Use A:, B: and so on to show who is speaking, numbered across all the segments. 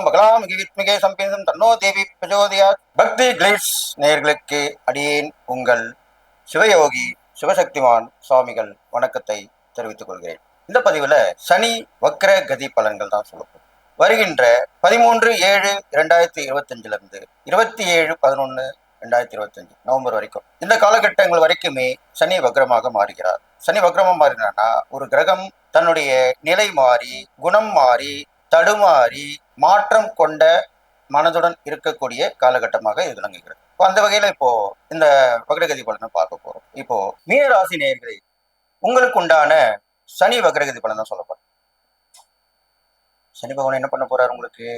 A: ஓம் பகலாம் வித்மிகே சம்பேதம் தன்னோ தேவி பிரஜோதியா பக்தி கிளிட்ஸ் நேர்களுக்கு அடியேன் உங்கள் சிவயோகி சிவசக்திமான் சுவாமிகள் வணக்கத்தை தெரிவித்துக் கொள்கிறேன். இந்த பதிவுல சனி வக்ர கதி பலன்கள் தான் சொல்லப்படும் வருகின்ற பதிமூன்று ஏழு இரண்டாயிரத்தி இருபத்தஞ்சுல இருந்து இருபத்தி ஏழு பதினொன்னு ரெண்டாயிரத்தி இருபத்தஞ்சு நவம்பர் வரைக்கும். இந்த காலகட்டங்கள் வரைக்குமே சனி வக்ரமாக மாறுகிறார். சனி வக்ரமாக மாறினா ஒரு கிரகம் தன்னுடைய நிலை மாறி குணம் மாறி தடுமாறி மாற்றம் கொண்ட மனதுடன் இருக்கக்கூடிய காலகட்டமாக இது விளங்குகிறது. இப்போ அந்த வகையில இப்போ இந்த வக்ரகதி பலனை பார்க்க போறோம். இப்போ மீன ராசி உங்களுக்கு உண்டான சனி வக்ரகதி பலன் தான் சொல்லப்படும். சனி பகவான் என்ன பண்ண போறாரு உங்களுக்கு?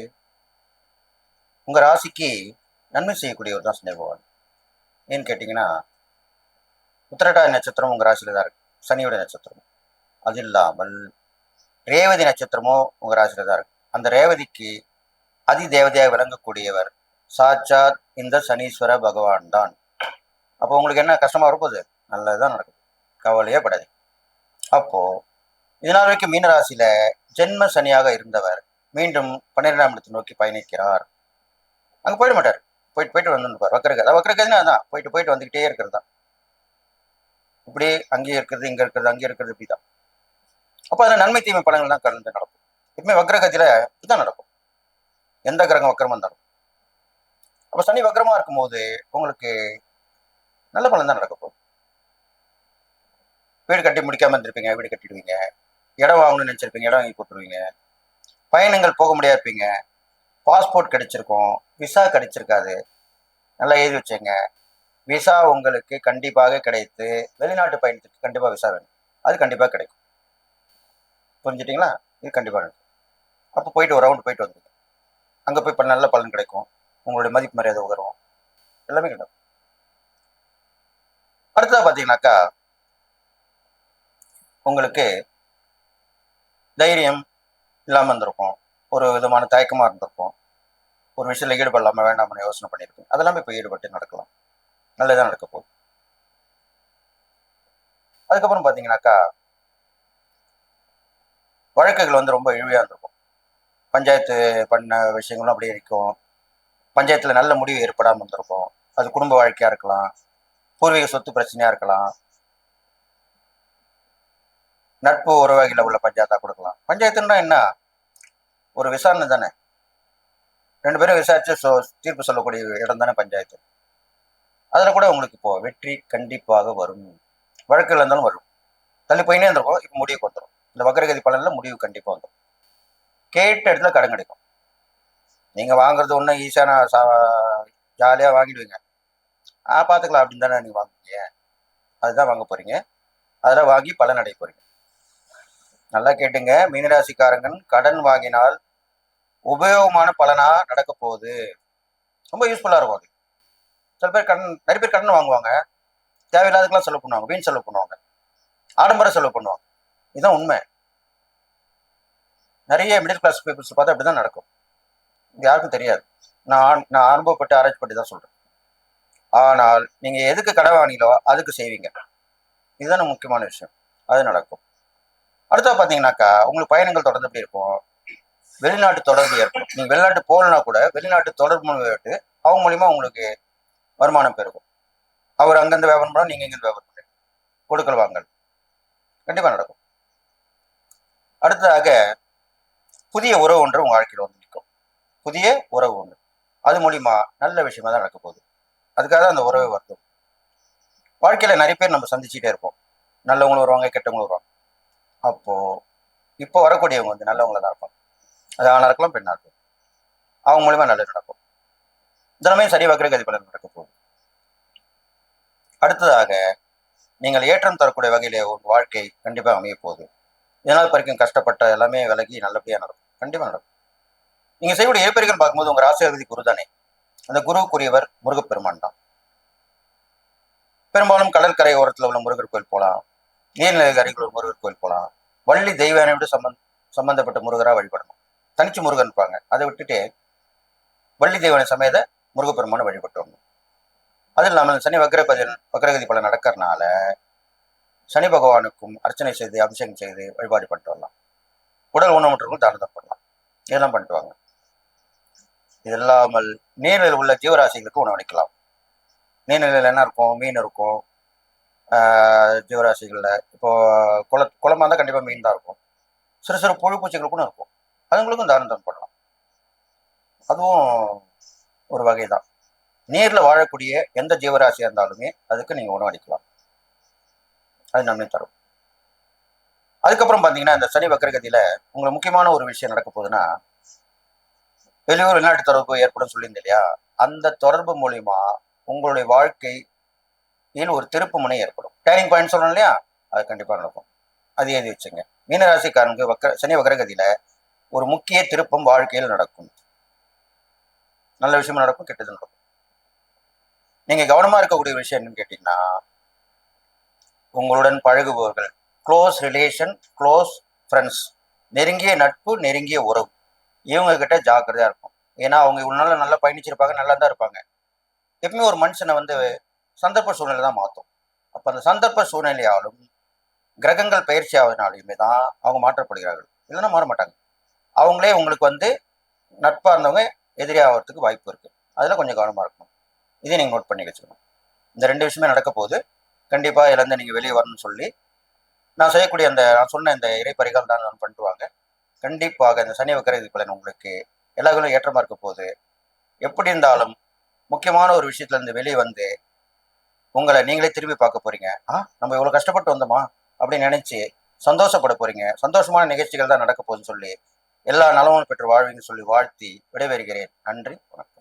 A: உங்க ராசிக்கு நன்மை செய்யக்கூடியவர் தான் சனி பகவான். ஏன்னு கேட்டிங்கன்னா உத்திரட்டாதி நட்சத்திரம் உங்க ராசியில தான் இருக்கு. சனியோட நட்சத்திரம் அது இல்லாமல் ரேவதி நட்சத்திரமும் உங்க ராசியில தான் இருக்கு. அந்த ரேவதிக்கு அதி தேவதையாக விளங்கக்கூடியவர் சாட்சாத் இந்த சனீஸ்வர பகவான் தான். அப்போ உங்களுக்கு என்ன கஷ்டமா இருப்பது நல்லதுதான் நடக்கும் கவலையே படாது அப்போ இதனால் வரைக்கும் மீனராசியில ஜென்ம சனியாக இருந்தவர் மீண்டும் பன்னிரெண்டாம் இடத்தை நோக்கி பயணிக்கிறார். அங்க போயிட மாட்டார். போயிட்டு போயிட்டு வந்துருப்பார் வக்கரகதை. வக்கரகதைன்னா அதான். போயிட்டு போயிட்டு வந்துகிட்டே இருக்கிறது தான். இப்படி அங்கேயே இருக்கிறது இங்க இருக்கிறது அங்கே இருக்கிறது இப்படிதான். அப்போ அதில் நன்மை தீமை பலன்கள் தான் கலந்து நடக்கும். எப்பவுமே வக்ரகதியில இதுதான் நடக்கும். எந்த கிரகம் வக்கரமா இருந்தாலும். அப்போ சனி வக்ரமா இருக்கும்போது உங்களுக்கு நல்ல பலன் தான் நடக்க போகும் வீடு கட்டி முடிக்காமல் இருந்திருப்பீங்க வீடு கட்டிடுவீங்க. இடம் வாங்கணும்னு நினச்சிருப்பீங்க இடம் வாங்கி போட்டுருவீங்க. பயணங்கள் போக முடியாது இருப்பீங்க. பாஸ்போர்ட் கிடைச்சிருக்கும் விசா கிடைச்சிருக்காது. நல்லா எழுதி வச்சுங்க. விசா உங்களுக்கு கண்டிப்பாக கிடைத்து வெளிநாட்டு பயணத்துக்கு கண்டிப்பாக விசா வேணும். அது கண்டிப்பாக கிடைக்கும். புரிஞ்சுட்டிங்களா? இது கண்டிப்பாக அப்போ போயிட்டு ஒரு ரவுண்டு போயிட்டு வந்து அங்கே போய் பண்ண நல்ல பலன் கிடைக்கும். உங்களுடைய மதிப்பு மரியாதை உயரும். எல்லாமே கிடைக்கும். அடுத்ததாக பார்த்தீங்கன்னாக்கா உங்களுக்கு தைரியம் இல்லாமல் இருந்திருக்கும். ஒரு விதமான தயக்கமாக இருந்திருக்கும். ஒரு விஷயத்தில் ஈடுபடலாமா வேண்டாம்னு யோசனை பண்ணியிருக்கோம் அதெல்லாமே இப்போ ஈடுபட்டு நடக்கலாம். நல்லதாக நடக்க போகுது. அதுக்கப்புறம் பார்த்தீங்கன்னாக்கா வழக்குகள் வந்து ரொம்ப இழிவாக இருந்திருக்கும். பஞ்சாயத்து பண்ண விஷயங்களும் அப்படியே இருக்கும் பஞ்சாயத்தில் நல்ல முடிவு ஏற்படாமல் இருந்திருக்கும். அது குடும்ப வாழ்க்கையாக இருக்கலாம். பூர்வீக சொத்து பிரச்சனையாக இருக்கலாம். நட்பு உறவகையில் உள்ள பஞ்சாயத்தாக கொடுக்கலாம். பஞ்சாயத்துன்னா என்ன? ஒரு விசாரணை தானே. ரெண்டு பேரும் விசாரித்து சொ தீர்ப்பு சொல்லக்கூடிய இடம் தானே பஞ்சாயத்து. அதில் கூட உங்களுக்கு இப்போ வெற்றி கண்டிப்பாக வரும். வழக்கில் இருந்தாலும் வரும். தள்ளி போயினே இருந்திருக்கும். இப்போ முடிவுக்கு வந்துடும் இந்த வக்கரகதி பலனில் முடிவு கண்டிப்பாக வந்துடும் கேட்ட இடத்துல கடன் கிடைக்கும். நீங்கள் வாங்குறது ஒன்றும் ஈஸியான சா ஜாலியாக வாங்கிடுவீங்க. ஆ பார்த்துக்கலாம் அப்படின்னு தானே நீங்கள் வாங்குவீங்க. அதுதான் வாங்க போகிறீங்க அதெல்லாம் வாங்கி பலன் அடைய போகிறீங்க நல்லா கேட்டுங்க. மீனராசிக்காரங்கள் கடன் வாங்கினால் உபயோகமான பலனாக நடக்க போகுது. ரொம்ப யூஸ்ஃபுல்லாக இருக்கும் அது. சில பேர் கடன் நிறைய பேர் கடன் வாங்குவாங்க. தேவையில்லாததுக்கெல்லாம் செலவு பண்ணுவாங்க. வீண் செலவு பண்ணுவாங்க. ஆடம்பர செலவு பண்ணுவாங்க. இதுதான் உண்மை. நிறைய மிடில் கிளாஸ் பீப்புள்ஸ் பார்த்தா அப்படி தான் நடக்கும் யாருக்கும் தெரியாது. நான் நான் அனுபவப்பட்டு ஆராய்ச்சி பண்ணி தான் சொல்கிறேன் ஆனால் நீங்கள் எதுக்கு கடன் வாங்கினீங்களோ அதுக்கு செய்வீங்க. இதுதான முக்கியமான விஷயம். அது நடக்கும். அடுத்தா பார்த்தீங்கன்னாக்கா உங்களுக்கு பயணங்கள் தொடர்ந்து எப்படி இருக்கும்? வெளிநாட்டு தொடர்பு ஏற்படும். நீங்கள் வெளிநாட்டு போகலனா கூட வெளிநாட்டு தொடர்பு மூலியமாட்டு அவங்க மூலியமா உங்களுக்கு வருமானம் பெருகும். அவர் அங்கேருந்து வியாபாரம் பண்ணால் நீங்கள் இங்கேருந்து வியாபாரம் பண்ணுங்க கொடுக்கல் வாங்கல். கண்டிப்பாக நடக்கும். அடுத்ததாக புதிய உறவு ஒன்று உங்கள் வாழ்க்கையில் வந்து நிற்கும். புதிய உறவு ஒன்று. அது மூலியமா நல்ல விஷயமா தான் நடக்க போகுது. அதுக்காக தான் அந்த உறவை வருத்தம் வாழ்க்கையில் நிறைய பேர் நம்ம சந்திச்சுட்டே இருப்போம். நல்லவங்களும் வருவாங்க கெட்டவங்களும் வருவாங்க. அப்போ இப்போ வரக்கூடியவங்க வந்து நல்லவங்கள தான் இருப்பாங்க. அது ஆணாக இருக்கலாம் பெண்ணாக இருக்கும் அவங்க மூலியமா நல்லது நடக்கும். தினமே சரி வக்கரகதி பலன் நடக்க போகுது. அடுத்ததாக நீங்கள் ஏற்றம் தரக்கூடிய வகையில் ஒரு வாழ்க்கை கண்டிப்பாக அமைய போகுது. இதனால் வரைக்கும் கஷ்டப்பட்ட எல்லாமே விலகி நல்லபடியாக நடக்கும். கண்டிப்பாக நடக்கும். நீங்கள் செய்யக்கூடிய ஏற்பெருகள் பார்க்கும்போது உங்கள் ராசியாதிபதி குரு தானே. அந்த குருவுக்குரியவர் முருகப்பெருமான் தான். பெரும்பாலும் கடற்கரை ஓரத்தில் உள்ள முருகர் கோயில் போகலாம் நீர்நிலை அருகில் ஒரு முருகர் கோயில் போகலாம் வள்ளி தெய்வானையோடு சம்பந்த சம்பந்தப்பட்ட முருகராக வழிபடணும். தனிச்சு முருகன் இருப்பாங்க. அதை விட்டுட்டு வள்ளி தெய்வானை சமேத முருகப்பெருமானை வழிபட்டு வரணும். அது இல்லாமல் சனி வக்ரபதி வக்ரகதி பலன் நடக்கிறனால சனி பகவானுக்கும் அர்ச்சனை செய்து அபிஷேகம் செய்து வழிபாடு பண்ணிட்டு வரலாம். உடல் ஊனமுற்றவர்கள் தானம் பண்ணலாம் இதெல்லாம் பண்ணிட்டு வாங்க. இது இல்லாமல் நீரில் உள்ள ஜீவராசிகளுக்கு உணவளிக்கலாம் நீர்நிலையில் என்ன இருக்கும்? மீன் இருக்கும். ஜீவராசிகளில் இப்போ குள குளமாக இருந்தால் கண்டிப்பாக மீன் தான் இருக்கும். சிறு சிறு புழு பூச்சிகளுக்கும் இருக்கும். அதுங்களுக்கும் தானம் பண்ணலாம். அதுவும் ஒரு வகை தான் நீரில் வாழக்கூடிய எந்த ஜீவராசியாக இருந்தாலுமே அதுக்கு நீங்கள் உணவளிக்கலாம் அது நன்மை தரும் அதுக்கப்புறம் பார்த்தீங்கன்னா இந்த சனி வக்கரகதியில் உங்களுக்கு முக்கியமான ஒரு விஷயம் நடக்க போகுதுன்னா வெளியூர் வெளிநாட்டு தொடர்பு ஏற்படும் சொல்லியிருந்தேன் இல்லையா? அந்த தொடர்பு மூலியமா உங்களுடைய வாழ்க்கையில் ஒரு திருப்பு முனை ஏற்படும். டேர்னிங் பாயிண்ட் சொல்லணும் இல்லையா? அது கண்டிப்பாக நடக்கும். அது எழுதி வச்சுங்க. மீனராசிக்காரனுக்கு வக்கர சனி வக்கரகதியில் ஒரு முக்கிய திருப்பம் வாழ்க்கையில் நடக்கும். நல்ல விஷயம் நடக்கும் கெட்டது நடக்கும். நீங்கள் கவனமாக இருக்கக்கூடிய விஷயம் என்னன்னு கேட்டிங்கன்னா உங்களுடன் பழகுபவர்கள். க்ளோஸ் ரிலேஷன் க்ளோஸ் ஃப்ரெண்ட்ஸ் நெருங்கிய நட்பு நெருங்கிய உறவு. இவங்கக்கிட்ட ஜாக்கிரதையாக இருக்கும் ஏன்னா அவங்க இவ்வளோ நாள் நல்லா பயணிச்சிருப்பாங்க நல்லா தான் இருப்பாங்க. எப்பவுமே ஒரு மனுஷனை வந்து சந்தர்ப்ப சூழ்நிலை தான் மாற்றும் அப்போ அந்த சந்தர்ப்ப சூழ்நிலையாலும் கிரகங்கள் பயிற்சி ஆவதனாலையுமே தான் அவங்க மாற்றப்படுகிறார்கள். இல்லைன்னா மாற மாட்டாங்க. அவங்களே உங்களுக்கு வந்து நட்பாக இருந்தவங்க எதிரியாகிறதுக்கு வாய்ப்பு இருக்குது அதில் கொஞ்சம் கவனமாக இருக்கணும். இதை நீங்கள் நோட் பண்ணி வச்சுக்கணும். இந்த ரெண்டு விஷயமே நடக்க போகுது. கண்டிப்பாக இதுலேருந்து நீங்கள் வெளியே வரணும்னு சொல்லி நான் செய்யக்கூடிய அந்த நான் சொன்ன இந்த இறைப்பறிகள் தான் நான் பண்ணிட்டு வாங்க கண்டிப்பாக இந்த சனி வக்கரை பலன் உங்களுக்கு எல்லாங்களும் ஏற்றமாக இருக்க போகுது. எப்படி இருந்தாலும் முக்கியமான ஒரு விஷயத்துலேருந்து வெளியே வந்து உங்களை நீங்களே திரும்பி பார்க்க போறீங்க. ஆ நம்ம இவ்வளோ கஷ்டப்பட்டு வந்தோமா? அப்படின்னு நினச்சி சந்தோஷப்பட போகிறீங்க சந்தோஷமான நிகழ்ச்சிகள் தான் நடக்க போகுதுன்னு சொல்லி எல்லா நலமும் பெற்று வாழ்வீங்கன்னு சொல்லி வாழ்த்தி விடைபெறுகிறேன். நன்றி வணக்கம்.